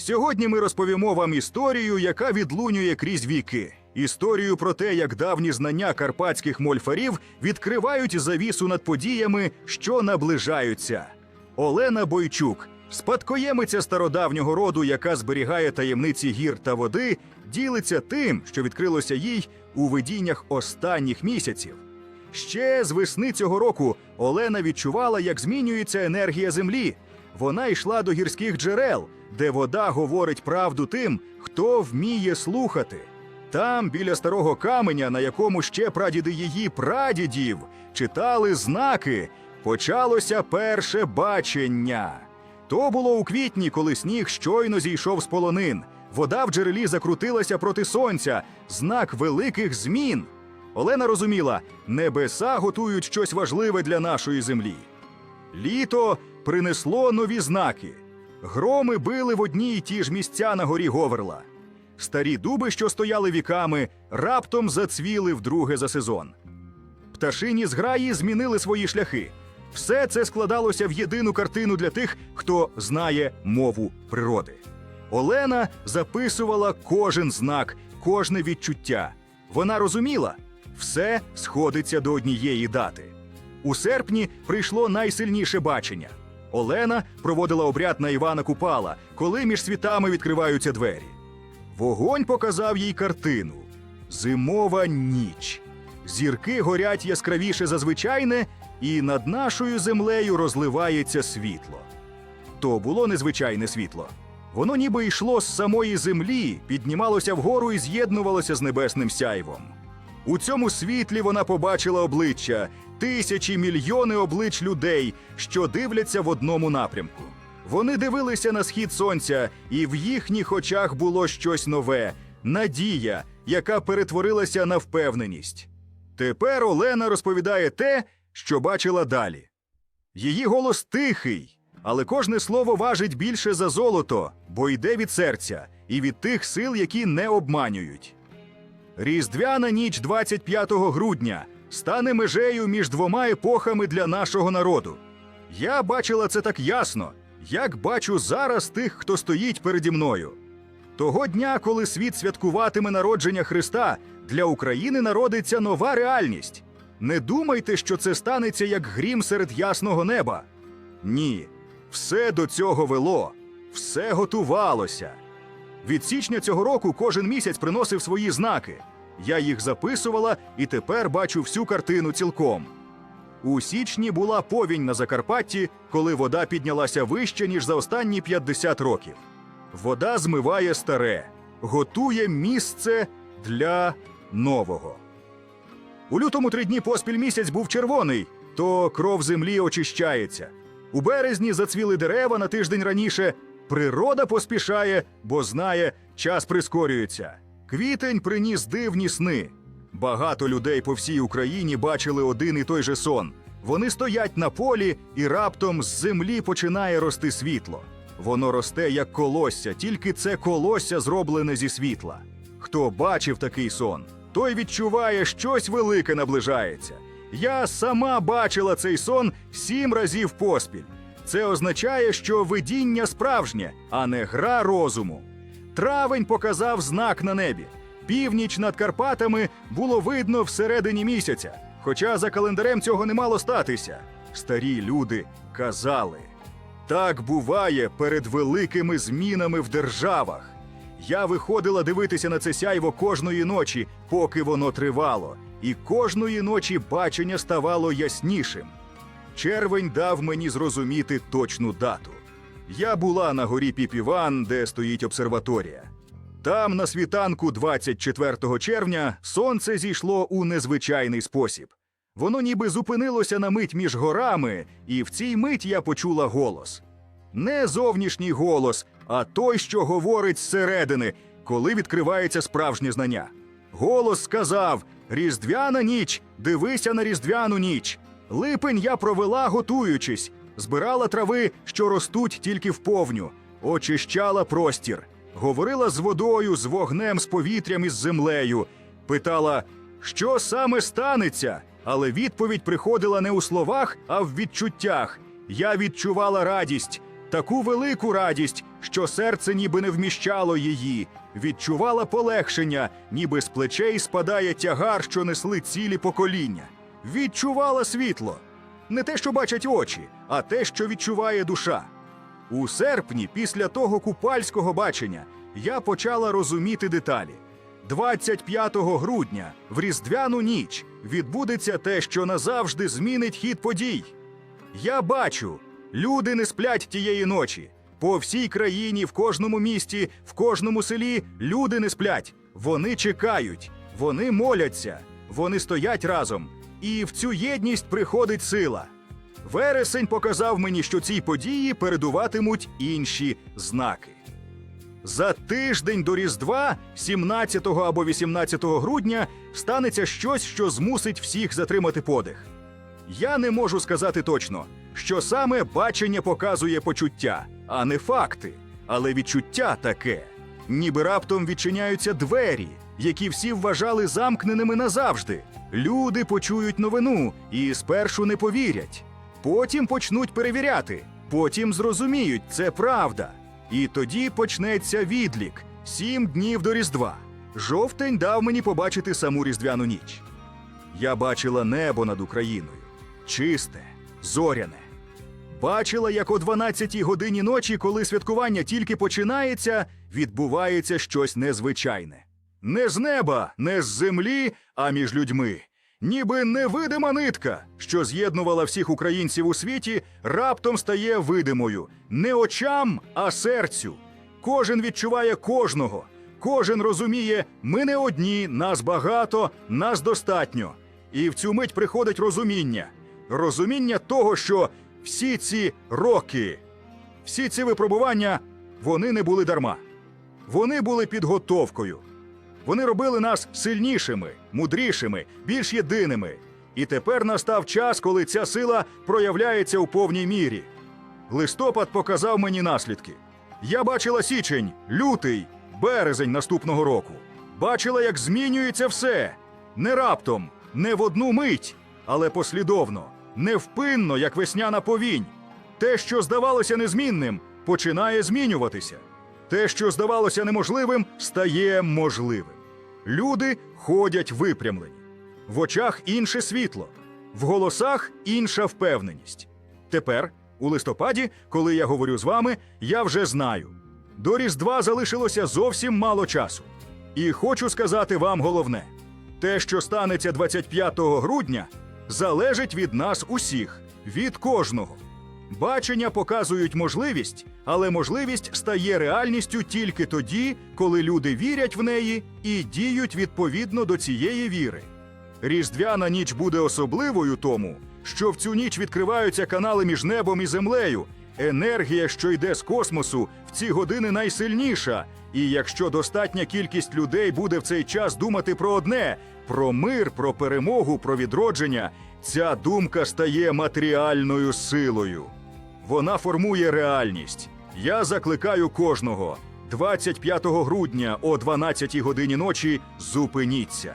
Сьогодні ми розповімо вам історію, яка відлунює крізь віки. Історію про те, як давні знання карпатських мольфарів відкривають завісу над подіями, що наближаються. Олена Бойчук, спадкоємиця стародавнього роду, яка зберігає таємниці гір та води, ділиться тим, що відкрилося їй у видіннях останніх місяців. Ще з весни цього року Олена відчувала, як змінюється енергія землі. Вона йшла до гірських джерел, де вода говорить правду тим, хто вміє слухати. Там, біля старого каменя, на якому ще прадіди її прадідів читали знаки, почалося перше бачення. То було у квітні, коли сніг щойно зійшов з полонин. Вода в джерелі закрутилася проти сонця, знак великих змін. Олена розуміла, небеса готують щось важливе для нашої землі. Літо принесло нові знаки. Громи били в одні й ті ж місця на горі Говерла. Старі дуби, що стояли віками, раптом зацвіли вдруге за сезон. Пташині зграї змінили свої шляхи. Все це складалося в єдину картину для тих, хто знає мову природи. Олена записувала кожен знак, кожне відчуття. Вона розуміла, все сходиться до однієї дати. У серпні прийшло найсильніше бачення. Олена проводила обряд на Івана Купала, коли між світами відкриваються двері. Вогонь показав їй картину: зимова ніч. Зірки горять яскравіше за звичайне, і над нашою землею розливається світло. То було незвичайне світло. Воно ніби йшло з самої землі, піднімалося вгору і з'єднувалося з небесним сяйвом. У цьому світлі вона побачила обличчя, тисячі мільйони облич людей, що дивляться в одному напрямку. Вони дивилися на схід сонця, і в їхніх очах було щось нове надія, яка перетворилася на впевненість. Тепер Олена розповідає те, що бачила далі. Її голос тихий, але кожне слово важить більше за золото, бо йде від серця і від тих сил, які не обманюють. Різдвяна ніч 25 грудня стане межею між двома епохами для нашого народу. Я бачила це так ясно, як бачу зараз тих, хто стоїть переді мною. Того дня, коли світ святкуватиме народження Христа, для України народиться нова реальність. Не думайте, що це станеться як грім серед ясного неба. Ні, все до цього вело, все готувалося. Від січня цього року кожен місяць приносив свої знаки. Я їх записувала і тепер бачу всю картину цілком. У січні була повінь на Закарпатті, коли вода піднялася вище, ніж за останні 50 років. Вода змиває старе, готує місце для нового. У лютому три дні поспіль місяць був червоний, то кров землі очищається. У березні зацвіли дерева на тиждень раніше. Природа поспішає, бо знає, час прискорюється. Квітень приніс дивні сни. Багато людей по всій Україні бачили один і той же сон. Вони стоять на полі, і раптом з землі починає рости світло. Воно росте як колосся, тільки це колосся зроблене зі світла. Хто бачив такий сон, той відчуває, щось велике наближається. Я сама бачила цей сон сім разів поспіль. Це означає, що видіння справжнє, а не гра розуму. Травень показав знак на небі. Північ над Карпатами було видно всередині місяця, хоча за календарем цього не мало статися. Старі люди казали. Так буває перед великими змінами в державах. Я виходила дивитися на це сяйво кожної ночі, поки воно тривало, і кожної ночі бачення ставало яснішим. Червень дав мені зрозуміти точну дату. Я була на горі Піпіван, де стоїть обсерваторія. Там, на світанку 24 червня, сонце зійшло у незвичайний спосіб. Воно ніби зупинилося на мить між горами, і в цій мить я почула голос. Не зовнішній голос, а той, що говорить зсередини, коли відкривається справжнє знання. Голос сказав: Різдвяна ніч, дивися на різдвяну ніч. Липень я провела, готуючись, збирала трави, що ростуть тільки вповню, очищала простір, говорила з водою, з вогнем, з повітрям і з землею. Питала, що саме станеться, але відповідь приходила не у словах, а в відчуттях. Я відчувала радість. таку велику радість, що серце ніби не вміщало її, відчувала полегшення, ніби з плечей спадає тягар, що несли цілі покоління. Відчувала світло. Не те, що бачать очі, а те, що відчуває душа. У серпні, після того купальського бачення, я почала розуміти деталі. 25 грудня, в Різдвяну ніч, відбудеться те, що назавжди змінить хід подій. Я бачу, люди не сплять тієї ночі. По всій країні, в кожному місті, в кожному селі люди не сплять. Вони чекають, вони моляться, вони стоять разом. І в цю єдність приходить сила. Вересень показав мені, що цій події передуватимуть інші знаки. За тиждень до Різдва, 17 або 18 грудня, станеться щось, що змусить всіх затримати подих. Я не можу сказати точно, що саме бачення показує почуття, а не факти, але відчуття таке. Ніби раптом відчиняються двері, які всі вважали замкненими назавжди. Люди почують новину і спершу не повірять. Потім почнуть перевіряти, потім зрозуміють, це правда. І тоді почнеться відлік сім днів до Різдва. Жовтень дав мені побачити саму різдвяну ніч. Я бачила небо над Україною чисте, зоряне. Бачила, як о 12-й годині ночі, коли святкування тільки починається, відбувається щось незвичайне. Не з неба, не з землі, а між людьми. Ніби невидима нитка, що з'єднувала всіх українців у світі, раптом стає видимою не очам, а серцю. Кожен відчуває кожного, кожен розуміє, ми не одні, нас багато, нас достатньо. І в цю мить приходить розуміння. Розуміння того, що всі ці роки, всі ці випробування, вони не були дарма. Вони були підготовкою. Вони робили нас сильнішими, мудрішими, більш єдиними. І тепер настав час, коли ця сила проявляється у повній мірі. Листопад показав мені наслідки. Я бачила січень, лютий, березень наступного року. Бачила, як змінюється все. Не раптом, не в одну мить, але послідовно, невпинно, як весняна повінь. Те, що здавалося незмінним, починає змінюватися. Те, що здавалося неможливим, стає можливим. Люди ходять випрямлені. В очах інше світло, в голосах інша впевненість. Тепер, у листопаді, коли я говорю з вами, я вже знаю. До Різдва залишилося зовсім мало часу. І хочу сказати вам головне: те, що станеться 25 грудня, залежить від нас усіх, від кожного. Бачення показують можливість, але можливість стає реальністю тільки тоді, коли люди вірять в неї і діють відповідно до цієї віри. Різдвяна ніч буде особливою тому, що в цю ніч відкриваються канали між небом і землею. Енергія, що йде з космосу, в ці години найсильніша. І якщо достатня кількість людей буде в цей час думати про одне про мир, про перемогу, про відродження, ця думка стає матеріальною силою. Вона формує реальність. Я закликаю кожного 25 грудня о 12 годині ночі зупиніться.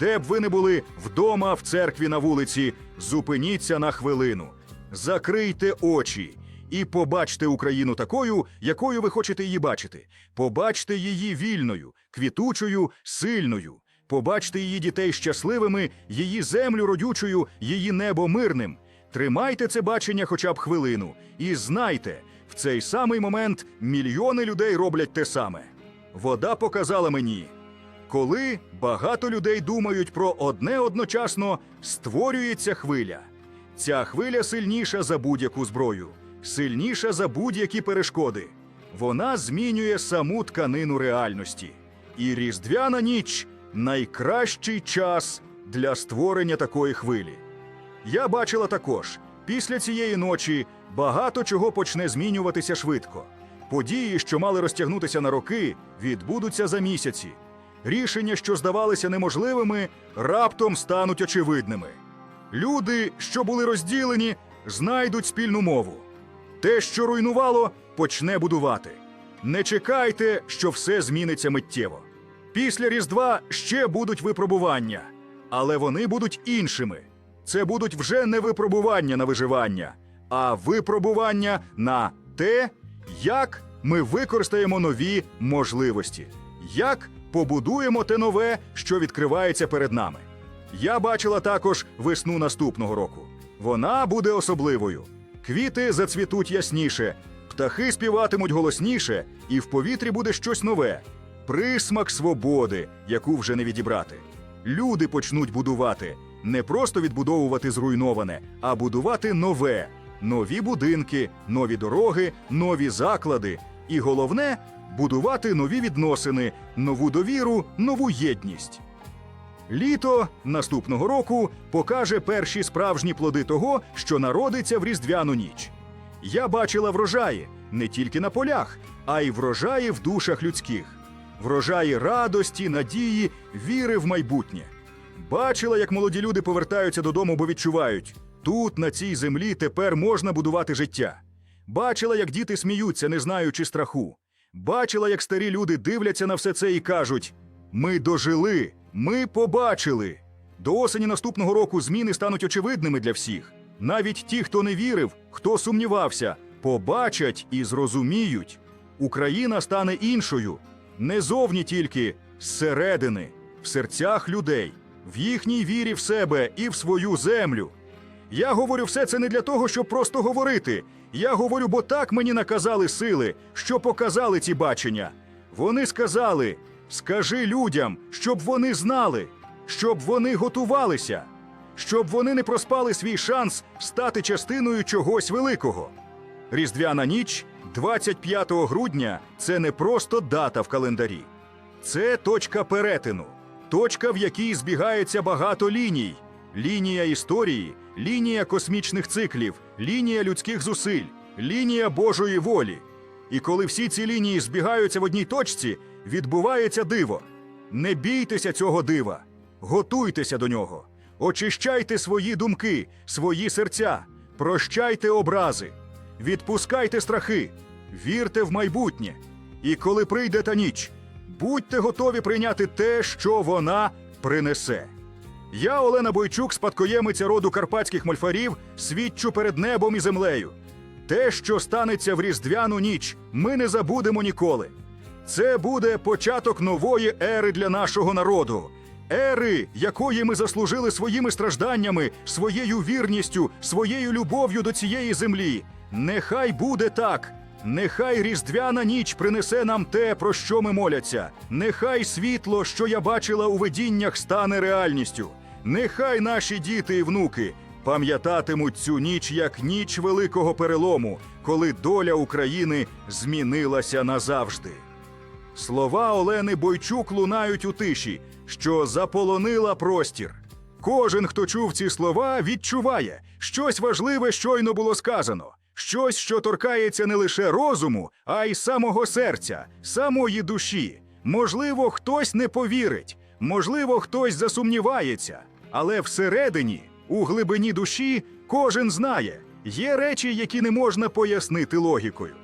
Де б ви не були вдома, в церкві на вулиці, зупиніться на хвилину, закрийте очі і побачте Україну такою, якою ви хочете її бачити. Побачте її вільною, квітучою, сильною. Побачте її дітей щасливими, її землю родючою, її небо мирним. Тримайте це бачення хоча б хвилину, і знайте, в цей самий момент мільйони людей роблять те саме. Вода показала мені. Коли багато людей думають про одне одночасно, створюється хвиля. Ця хвиля сильніша за будь-яку зброю, сильніша за будь-які перешкоди. Вона змінює саму тканину реальності. І Різдвяна ніч найкращий час для створення такої хвилі. Я бачила також, після цієї ночі багато чого почне змінюватися швидко. Події, що мали розтягнутися на роки, відбудуться за місяці. Рішення, що здавалися неможливими, раптом стануть очевидними. Люди, що були розділені, знайдуть спільну мову. Те, що руйнувало, почне будувати. Не чекайте, що все зміниться миттєво. Після Різдва ще будуть випробування, але вони будуть іншими. Це будуть вже не випробування на виживання, а випробування на те, як ми використаємо нові можливості, як побудуємо те нове, що відкривається перед нами. Я бачила також весну наступного року. Вона буде особливою. Квіти зацвітуть ясніше, птахи співатимуть голосніше, і в повітрі буде щось нове присмак свободи, яку вже не відібрати. Люди почнуть будувати, не просто відбудовувати зруйноване, а будувати нове, нові будинки, нові дороги, нові заклади. І головне будувати нові відносини, нову довіру, нову єдність. Літо наступного року покаже перші справжні плоди того, що народиться в різдвяну ніч. Я бачила врожаї не тільки на полях, а й врожаї в душах людських, врожаї радості, надії, віри в майбутнє. Бачила, як молоді люди повертаються додому, бо відчувають, тут, на цій землі, тепер можна будувати життя. Бачила, як діти сміються, не знаючи страху. Бачила, як старі люди дивляться на все це і кажуть: ми дожили, ми побачили. До осені наступного року зміни стануть очевидними для всіх. Навіть ті, хто не вірив, хто сумнівався, побачать і зрозуміють. Україна стане іншою, не зовні тільки зсередини, в серцях людей, в їхній вірі в себе і в свою землю. Я говорю все це не для того, щоб просто говорити. Я говорю, бо так мені наказали сили, що показали ці бачення. Вони сказали: скажи людям, щоб вони знали, щоб вони готувалися, щоб вони не проспали свій шанс стати частиною чогось великого. Різдвяна ніч, 25 грудня, це не просто дата в календарі. Це точка перетину, точка, в якій збігається багато ліній: лінія історії, лінія космічних циклів, лінія людських зусиль, лінія Божої волі. І коли всі ці лінії збігаються в одній точці, відбувається диво. Не бійтеся цього дива, готуйтеся до нього, очищайте свої думки, свої серця, прощайте образи, відпускайте страхи, вірте в майбутнє. І коли прийде та ніч, будьте готові прийняти те, що вона принесе. Я, Олена Бойчук, спадкоємиця роду карпатських мольфарів, свідчу перед небом і землею. Те, що станеться в різдвяну ніч, ми не забудемо ніколи. Це буде початок нової ери для нашого народу, ери, якої ми заслужили своїми стражданнями, своєю вірністю, своєю любов'ю до цієї землі. Нехай буде так. Нехай різдвяна ніч принесе нам те, про що ми моляться. Нехай світло, що я бачила у видіннях, стане реальністю. Нехай наші діти і внуки пам'ятатимуть цю ніч як ніч великого перелому, коли доля України змінилася назавжди. Слова Олени Бойчук лунають у тиші, що заполонила простір. Кожен, хто чув ці слова, відчуває, щось важливе щойно було сказано, щось, що торкається не лише розуму, а й самого серця, самої душі. Можливо, хтось не повірить, можливо, хтось засумнівається, але всередині, у глибині душі, кожен знає, є речі, які не можна пояснити логікою.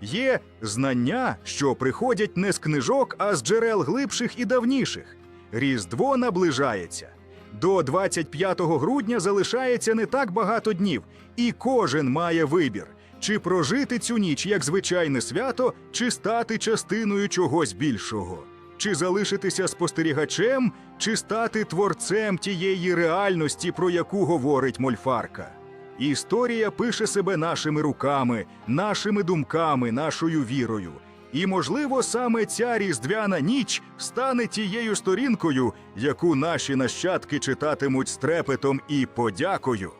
Є знання, що приходять не з книжок, а з джерел глибших і давніших. Різдво наближається. До 25 грудня залишається не так багато днів, і кожен має вибір: чи прожити цю ніч як звичайне свято, чи стати частиною чогось більшого, чи залишитися спостерігачем, чи стати творцем тієї реальності, про яку говорить мольфарка. Історія пише себе нашими руками, нашими думками, нашою вірою. І, можливо, саме ця різдвяна ніч стане тією сторінкою, яку наші нащадки читатимуть з трепетом і подякою.